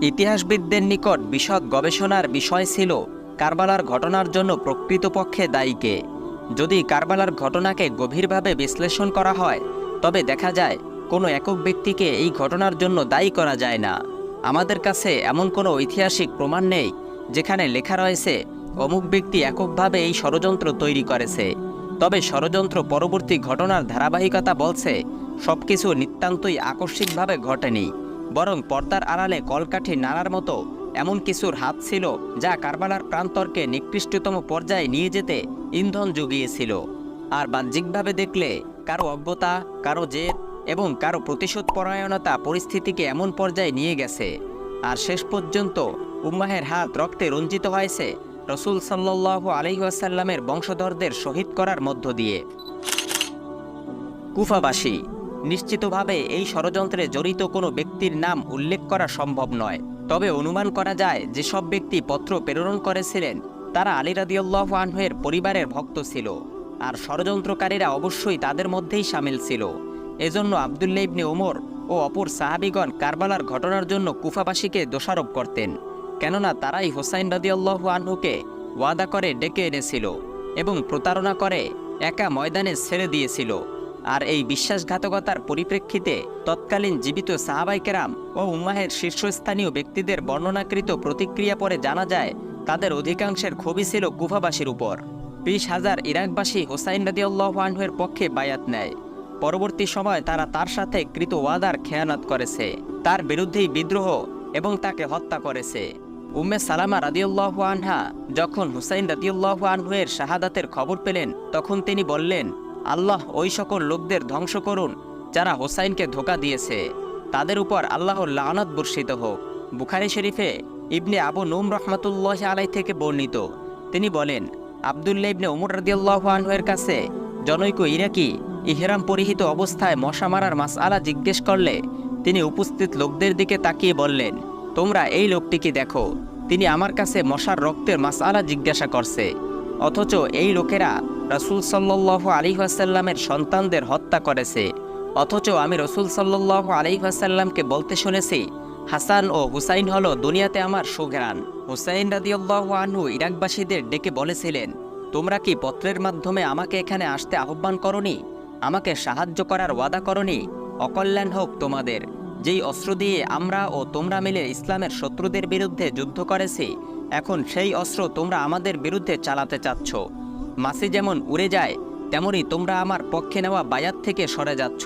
ইতিহাসবিদদের নিকট বিশদ গবেষণার বিষয় ছিল কারবালার ঘটনার জন্য প্রকৃতপক্ষে দায়ীকে। যদি কারবালার ঘটনাকে গভীরভাবে বিশ্লেষণ করা হয়, তবে দেখা যায়, কোনো একক ব্যক্তিকে এই ঘটনার জন্য দায়ী করা যায় না। আমাদের কাছে এমন কোনো ঐতিহাসিক প্রমাণ নেই, যেখানে লেখা রয়েছে, অমুক ব্যক্তি এককভাবে এই ষড়যন্ত্র তৈরি করেছে। তবে ষড়যন্ত্র পরবর্তী ঘটনার ধারাবাহিকতা বলছে, সবকিছু নিতান্তই আকস্মিকভাবে ঘটেনি। বরং পর্দার আড়ালে কলকাঠি নাড়ার মতো এমন কিছুর হাত ছিল যা কারবালার প্রান্তরকে নিকৃষ্টতম পর্যায়ে নিয়ে যেতে ইন্ধন জুগিয়েছিল। আর বাহ্যিকভাবে দেখলে কারও অজ্ঞতা, কারও জেদ এবং কারও প্রতিশোধ পরায়ণতা পরিস্থিতিকে এমন পর্যায়ে নিয়ে গেছে। আর শেষ পর্যন্ত উম্মাহের হাত রক্তে রঞ্জিত হয়েছে রসুল সাল্লাহ আলহিহাসাল্লামের বংশধরদের শহীদ করার মধ্য দিয়ে। কুফাবাসী নিশ্চিতভাবে এই ষড়যন্ত্রে জড়িত কোনো ব্যক্তির নাম উল্লেখ করা সম্ভব নয়। তবে অনুমান করা যায়, যেসব ব্যক্তি পত্র প্রেরণ করেছিলেন, তারা আলী রাদিউল্লাহ আনহের পরিবারের ভক্ত ছিল। আর ষড়যন্ত্রকারীরা অবশ্যই তাদের মধ্যেই সামিল ছিল। এজন্য আবদুল্লা ইবনে ওমর ও অপর সাহাবিগণ কারবালার ঘটনার জন্য কুফাবাসীকে দোষারোপ করতেন, কেননা তারাই হোসাইন রাদিউল্লাহ আনহুকে ওয়াদা করে ডেকে এনেছিল এবং প্রতারণা করে একা ময়দানে ছেড়ে দিয়েছিল। আর এই বিশ্বাসঘাতকতার পরিপ্রেক্ষিতে তৎকালীন জীবিত সাহাবাইকেরাম ও উম্মাহের শীর্ষস্থানীয় ব্যক্তিদের বর্ণনাকৃত প্রতিক্রিয়া পরে জানা যায়, তাদের অধিকাংশের ক্ষোভই ছিল কুফাবাসীর উপর। বিশ হাজার ইরাকবাসী হোসাইন রাদিউল্লাহ আনহুয়ের পক্ষে বায়াত নেয়। পরবর্তী সময় তারা তার সাথে কৃত ওয়াদার খেয়ানত করেছে। তার বিরুদ্ধেই বিদ্রোহ এবং তাকে হত্যা করেছে। উম্মে সালামা রাদিউল্লাহ আনহা যখন হুসাইন রাদিউল্লাহ আনহুয়ের শাহাদাতের খবর পেলেন, তখন তিনি বললেন আল্লাহ ওই সকল লোকদের ধ্বংস করুন, যারা হোসাইনকে ধোকা দিয়েছে। তাদের উপর আল্লাহর লানত বর্ষিত হোক। বুখারি শরীফে ইবনে আবু নুম রহমতুল্লাহ আলাই থেকে বর্ণিত। তিনি বলেন, আবদুল্লাহ ইবনে উমর রাদিউল্লাহ আনহুয়ের কাছে জনৈক ইরাকি ইহরাম পরিহিত অবস্থায় মশা মারার মাসআলা জিজ্ঞেস করলে তিনি উপস্থিত লোকদের দিকে তাকিয়ে বললেন, তোমরা এই লোকটিকে দেখো। তিনি আমার কাছে মশার রক্তের মাসআলা জিজ্ঞাসা করছে। অথচ এই লোকেরা রসুল সাল্লাহ আলী আসাল্লামের সন্তানদের হত্যা করেছে। অথচ আমি রসুল সাল্লাহ আলী আসাল্লামকে বলতে শুনেছি, হাসান ও হুসাইন হল দুনিয়াতে আমার সুঘেরান হুসাইন রাদিউল্লাহ আনহু ইরাকবাসীদের ডেকে বলেছিলেন, তোমরা কি পত্রের মাধ্যমে আমাকে এখানে আসতে আহ্বান করনি? আমাকে সাহায্য করার ওয়াদা করনি? অকল্যাণ হোক তোমাদের। যেই অস্ত্র দিয়ে আমরা ও তোমরা মিলে ইসলামের শত্রুদের বিরুদ্ধে যুদ্ধ করেছি, এখন সেই অস্ত্র তোমরা আমাদের বিরুদ্ধে চালাতে চাচ্ছ। মাসি যেমন উড়ে যায়, তেমনি তোমরা আমার পক্ষে নেওয়া বায়াত থেকে সরে যাচ্ছ।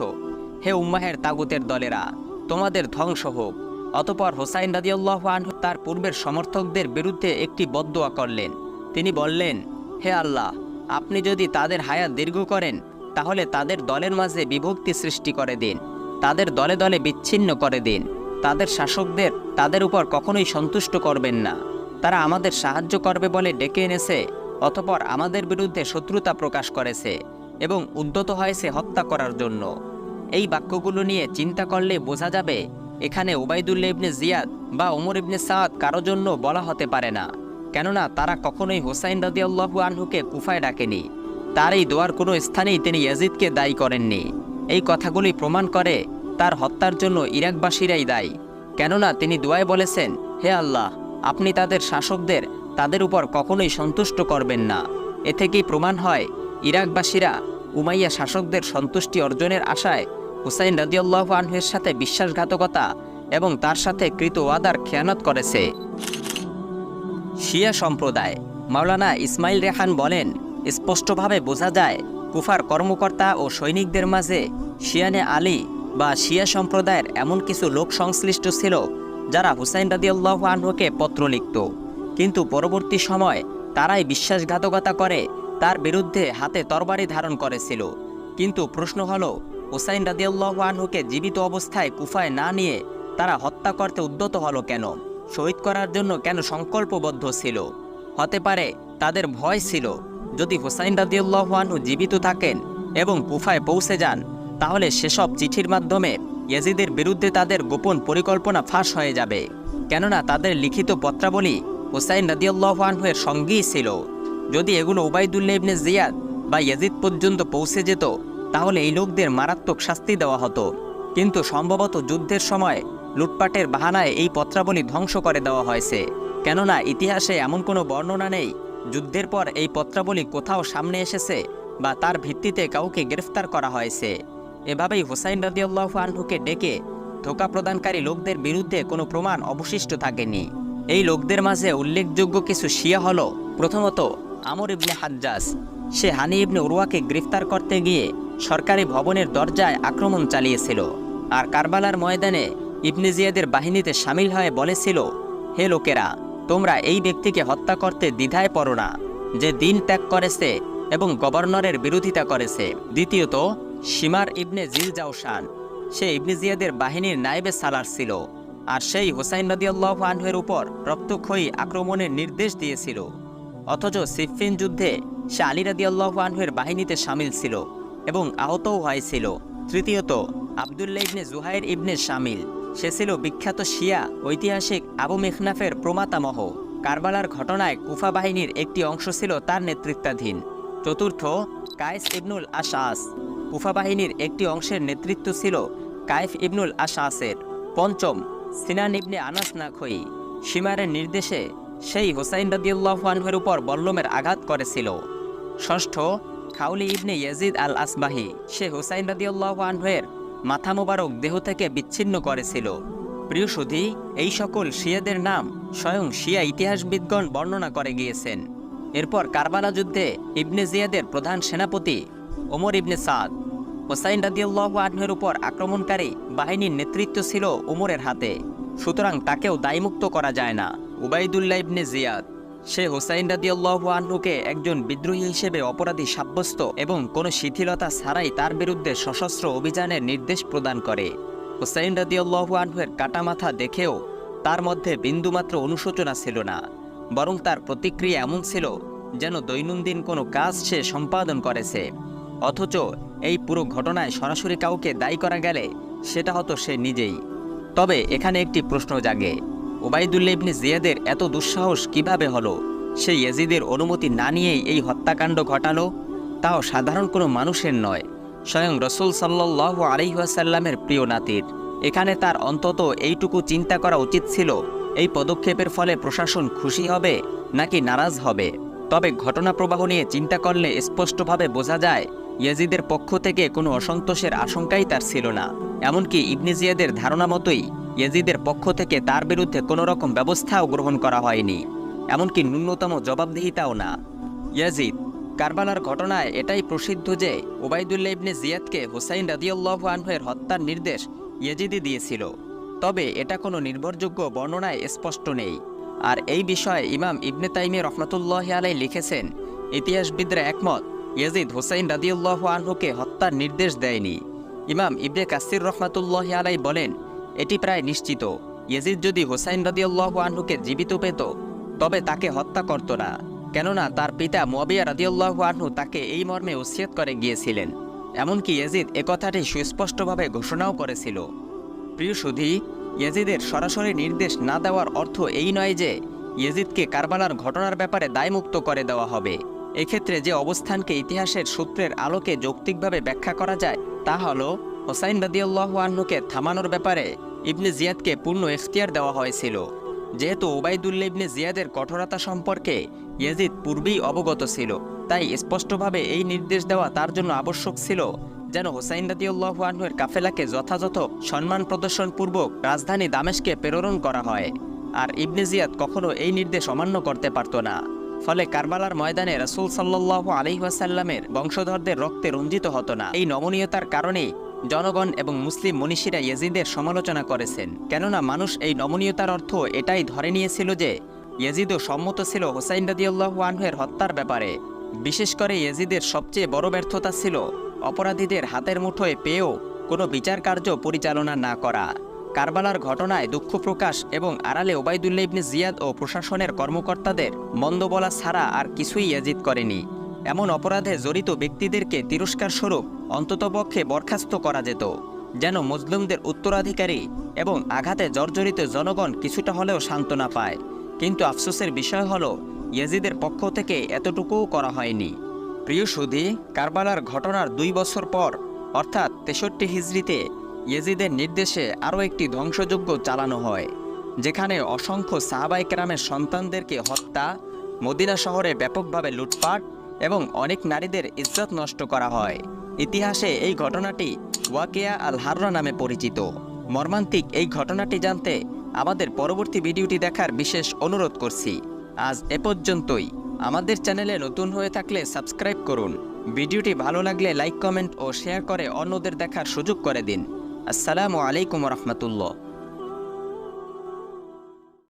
হে উম্মাহের তাগুতের দলেরা, তোমাদের ধ্বংস হোক। অতপর হোসাইন রাদিউল্লাহ আনহু তার পূর্বের সমর্থকদের বিরুদ্ধে একটি বদদোয়া করলেন। তিনি বললেন, হে আল্লাহ, আপনি যদি তাদের হায়াত দীর্ঘ করেন, তাহলে তাদের দলের মাঝে বিভক্তি সৃষ্টি করে দিন। তাদের দলে দলে বিচ্ছিন্ন করে দিন। তাদের শাসকদের তাদের উপর কখনোই সন্তুষ্ট করবেন না। তারা আমাদের সাহায্য করবে বলে ডেকে এনেছে, অতপর আমাদের বিরুদ্ধে শত্রুতা প্রকাশ করেছে এবং উদ্যত হয়েছে হত্যা করার জন্য। এই বাক্যগুলো নিয়ে চিন্তা করলে বোঝা যাবে, এখানে ওবায়দুল্লা ইবনে জিয়াদ বা ওমর ইবনে সাদ কারও জন্য বলা হতে পারে না। কেননা তারা কখনোই হোসাইন রাদিয়াল্লাহু আনহুকে কুফায় ডাকেনি। তার এই দোয়ার কোনো স্থানেই তিনি ইয়াজিদকে দায়ী করেননি। এই কথাগুলি প্রমাণ করে তার হত্যার জন্য ইরাকবাসীরাই দায়ী। কেননা তিনি দোয়ায় বলেছেন, হে আল্লাহ, আপনি তাদের শাসকদের তাদের উপর কখনোই সন্তুষ্ট করবেন না। এ থেকেই প্রমাণ হয়, ইরাকবাসীরা উমাইয়া শাসকদের সন্তুষ্টি অর্জনের আশায় হুসাইন রাদিউল্লাহ আনহের সাথে বিশ্বাসঘাতকতা এবং তার সাথে কৃত ওয়াদার খেয়ানত করেছে। শিয়া সম্প্রদায়, মাওলানা ইসমাইল রেহান বলেন, স্পষ্টভাবে বোঝা যায় কুফার কর্মকর্তা ও সৈনিকদের মাঝে শিয়ানে আলী বা শিয়া সম্প্রদায়ের এমন কিছু লোক সংশ্লিষ্ট ছিল যারা হুসাইন রাদিউল্লাহ আনহুকে পত্র লিখত। কিন্তু পরবর্তী সময় তারাই বিশ্বাসঘাতকতা করে, তার বিরুদ্ধে হাতে তরবারি ধারণ করেছিল। কিন্তু প্রশ্ন হল, হুসাইন রাদিউল্লাহ আনহুকে জীবিত অবস্থায় কুফায় না নিয়ে তারা হত্যা করতে উদ্যত হলো কেন? শহীদ করার জন্য কেন সংকল্পবদ্ধ ছিল? হতে পারে তাদের ভয় ছিল যদি হুসাইন রাদিউল্লাহ আনহু জীবিত থাকেন এবং কুফায় পৌঁছে যান, তাহলে সেসব চিঠির মাধ্যমে ইয়াজিদের বিরুদ্ধে তাদের গোপন পরিকল্পনা ফাঁস হয়ে যাবে। কেননা তাদের লিখিত পত্রাবলী হুসাইন রাদিউল্লাহ আনহুয়ের সঙ্গেই ছিল। যদি এগুলো ওবায়দুল্লাহ ইবনে জিয়াদ বা ইয়াজিদ পর্যন্ত পৌঁছে যেত, তাহলে এই লোকদের মারাত্মক শাস্তি দেওয়া হতো। কিন্তু সম্ভবত যুদ্ধের সময় লুটপাটের বাহানায় এই পত্রাবলী ধ্বংস করে দেওয়া হয়েছে। কেননা ইতিহাসে এমন কোনো বর্ণনা নেই যুদ্ধের পর এই পত্রাবলী কোথাও সামনে এসেছে বা তার ভিত্তিতে কাউকে গ্রেফতার করা হয়েছে। এভাবেই হুসাইন রাদিউল্লাহ আনহুকে ডেকে ধোকা প্রদানকারী লোকদের বিরুদ্ধে কোনো প্রমাণ অবশিষ্ট থাকেনি। এই লোকদের মাঝে উল্লেখযোগ্য কিছু শিয়া হল। প্রথমত, আমর ইবনে হাজ্জাস সে হানি ইবনে উরওয়াকে গ্রেফতার করতে গিয়ে সরকারি ভবনের দরজায় আক্রমণ চালিয়েছিল আর কারবালার ময়দানে ইবনে জিয়াদের বাহিনীতে সামিল হয়ে বলেছিল, হে লোকেরা তোমরা এই ব্যক্তিকে হত্যা করতে দ্বিধায় পড়ো না, যে দিন ত্যাগ করেছে এবং গভর্নরের বিরোধিতা করেছে। দ্বিতীয়ত, সীমার ইবনে জিল জাউসান সে ইবনে জিয়াদের বাহিনীর নাইবে সালার ছিল, আর সেই হোসাইন নদিয়াল্লাহ আনহের উপর রক্তক্ষয়ী আক্রমণের নির্দেশ দিয়েছিল। অথচ সিফিন যুদ্ধে সে আলী রাদিয়াল্লাহ আনহের বাহিনীতে সামিল ছিল এবং আহতও হয়েছিল। তৃতীয়ত, আবদুল্লাহ ইবনে জুহাইর ইবনে শামিল সে ছিল বিখ্যাত শিয়া, ঐতিহাসিক আবু মেখনাফের প্রমাতামহ। কারবালার ঘটনায় কুফা বাহিনীর একটি অংশ ছিল তার নেতৃত্বাধীন। চতুর্থ, কায়েস ইবনুল আশাস কুফা বাহিনীর একটি অংশের নেতৃত্ব ছিল কায়েফ ইবনুল আশাসের পঞ্চম, সিনান ইবনে আনাস নাখই। সীমারের নির্দেশে সেই হোসাইন রাদিউল্লাহ আনহের উপর বল্লমের আঘাত করেছিল। ষষ্ঠ, খাউলি ইবনে ইয়াজিদ আল আসবাহি সে হোসাইন রাদিউল্লাহ আনহের মাথা মোবারক দেহ থেকে বিচ্ছিন্ন করেছিল। প্রিয় সুধী, এই সকল শিয়াদের নাম স্বয়ং শিয়া ইতিহাসবিদগণ বর্ণনা করে গিয়েছেন। এরপর কারবালা যুদ্ধে ইবনে জিয়াদের প্রধান সেনাপতি ওমর ইবনে সাদ, হোসাইন রাদিউল্লাহ আনহের উপর আক্রমণকারী বাহিনীর নেতৃত্ব ছিল ওমরের হাতে। সুতরাং তাকেও দায়মুক্ত করা যায় না। Ubaidullah ibn Ziyad. সে হোসাইন রাদিউল্লাহ আনহুকে একজন বিদ্রোহী হিসেবে অপরাধী সাব্যস্ত এবং কোনো শিথিলতা ছাড়াই তার বিরুদ্ধে সশস্ত্র অভিযানের নির্দেশ প্রদান করে। হোসাইন রাদিউল্লাহ আনহুয়ের কাটা মাথা দেখেও তার মধ্যে বিন্দুমাত্র অনুশোচনা ছিল না, বরং তার প্রতিক্রিয়া এমন ছিল যেন দৈনন্দিন কোনো কাজ সে সম্পাদন করেছে, অথচ এই পুরো ঘটনায় সরাসরি কাউকে দায়ী করা গেলে সেটা হতো সে নিজেই। তবে এখানে একটি প্রশ্ন জাগে। ওবায়দুল্লা ইবনে জিয়াদের এত দুঃসাহস কীভাবে হলো? সে ইয়েজিদের অনুমতি না নিয়েই এই হত্যাকাণ্ড ঘটালো? তাও সাধারণ কোনো মানুষের নয়, স্বয়ং রসুল সাল্লাহ আলিহাসাল্লামের প্রিয় নাতির। এখানে তার অন্তত এইটুকু চিন্তা করা উচিত ছিল, এই পদক্ষেপের ফলে প্রশাসন খুশি হবে নাকি নারাজ হবে? তবে ঘটনা প্রবাহ নিয়ে চিন্তা করলে স্পষ্টভাবে বোঝা যায়, ইয়াজিদের পক্ষ থেকে কোনো অসন্তোষের আশঙ্কাই তার ছিল না। এমনকি ইবনে জিয়াদের ধারণা মতোই ইয়াজিদের পক্ষ থেকে তার বিরুদ্ধে কোনো রকম ব্যবস্থাও গ্রহণ করা হয়নি, এমনকি ন্যূনতম জবাবদিহিতাও না। ইয়াজিদ, কারবালার ঘটনায় এটাই প্রসিদ্ধ যে ওবায়দুল্লাহ ইবনে জিয়াদকে হুসাইন রাদিউল্লাহ আনহের হত্যার নির্দেশ ইয়াজিদি দিয়েছিল। তবে এটা কোনো নির্ভরযোগ্য বর্ণনায় স্পষ্ট নেই। আর এই বিষয়ে ইমাম ইবনে তাইমে রহমতুল্লাহ আলাই লিখেছেন, ইতিহাসবিদরা একমত, ইয়াজিদ হুসাইন রাদিউল্লাহ আনহুকে হত্যার নির্দেশ দেয়নি। ইমাম ইবনে কাসির রহমাতুল্লাহ আলাই বলেন এটি প্রায় নিশ্চিত। ইয়াজিদ যদি হুসাইন রাদিউল্লাহ আনহুকে জীবিত পেত, তবে তাকে হত্যা করত না। কেননা তার পিতা মুয়াবিয়া রাদিউল্লাহ আনহু তাকে এই মর্মে উচ্ছেদ করে গিয়েছিলেন। এমনকি ইয়াজিদ একথাটি সুস্পষ্টভাবে ঘোষণাও করেছিল। প্রিয় সুধী, ইয়াজিদের সরাসরি নির্দেশ না দেওয়ার অর্থ এই নয় যে ইয়াজিদকে কারবালার ঘটনার ব্যাপারে দায়মুক্ত করে দেওয়া হবে। এক্ষেত্রে যে অবস্থানকে ইতিহাসের সূত্রের আলোকে যৌক্তিকভাবে ব্যাখ্যা করা যায়, তা হল হোসাইন রাদিউল্লাহ আহ্নুকে থামানোর ব্যাপারে ইবনে জিয়াদকে পূর্ণ এখতিয়ার দেওয়া হয়েছিল। যেহেতু ওবায়দুল্লা ইবনে জিয়াদের কঠোরতা সম্পর্কে ইয়াজিদ পূর্বেই অবগত ছিল, তাই স্পষ্টভাবে এই নির্দেশ দেওয়া তার জন্য আবশ্যক ছিল যেন হোসাইন রাদিউল্লাহ আনহুয়ের কাফেলাকে যথাযথ সম্মান প্রদর্শনপূর্বক রাজধানী দামেশকে প্রেরণ করা হয়। আর ইবনে জিয়াদ কখনো এই নির্দেশ অমান্য করতে পারত না। ফলে কারবালার ময়দানে রসুল সাল্লাহ আলহিহাসাল্লামের বংশধরদের রক্তে রঞ্জিত হতো না। এই নমনীয়তার কারণেই জনগণ এবং মুসলিম মনীষীরা ইয়েজিদের সমালোচনা করেছেন। কেননা মানুষ এই নমনীয়তার অর্থ এটাই ধরে নিয়েছিল যে, ইয়েজিদও সম্মত ছিল হোসাইন রাদিউল্লাহ আনহুয়ের হত্যার ব্যাপারে। বিশেষ করে ইয়েজিদের সবচেয়ে বড় ব্যর্থতা ছিল অপরাধীদের হাতের মুঠোয় পেয়েও কোনো বিচার কার্য পরিচালনা না করা। কারবালার ঘটনায় দুঃখ প্রকাশ এবং আড়ালে ওবায়দুল্লা ইবনে জিয়াদ ও প্রশাসনের কর্মকর্তাদের মন্দ বলা ছাড়া আর কিছুই ইয়াজিদ করেনি। এমন অপরাধে জড়িত ব্যক্তিদেরকে তিরস্কার স্বরূপ অন্ততপক্ষে বরখাস্ত করা যেত, যেন মুসলিমদের উত্তরাধিকারী এবং আঘাতে জর্জরিত জনগণ কিছুটা হলেও সান্ত্বনা পায়। কিন্তু আফসোসের বিষয় হল, ইয়াজিদের পক্ষ থেকে এতটুকুও করা হয়নি। প্রিয় সুধী, কারবালার ঘটনার দুই বছর পর, অর্থাৎ তেষট্টি হিজড়িতে, ইয়েজিদের নির্দেশে আরও একটি ধ্বংসযজ্ঞ চালানো হয়, যেখানে অসংখ্য সাহাবাই কেরামের সন্তানদেরকে হত্যা, মদিনা শহরে ব্যাপকভাবে লুটপাট এবং অনেক নারীদের ইজ্জত নষ্ট করা হয়। ইতিহাসে এই ঘটনাটি ওয়াকেয়া আল হাররা নামে পরিচিত। মর্মান্তিক এই ঘটনাটি জানতে আমাদের পরবর্তী ভিডিওটি দেখার বিশেষ অনুরোধ করছি। আজ এ পর্যন্তই। আমাদের চ্যানেলে নতুন হয়ে থাকলে সাবস্ক্রাইব করুন। ভিডিওটি ভালো লাগলে লাইক, কমেন্ট ও শেয়ার করে অন্যদের দেখার সুযোগ করে দিন। আসসালামু আলাইকুম রহমতুল্লাহ।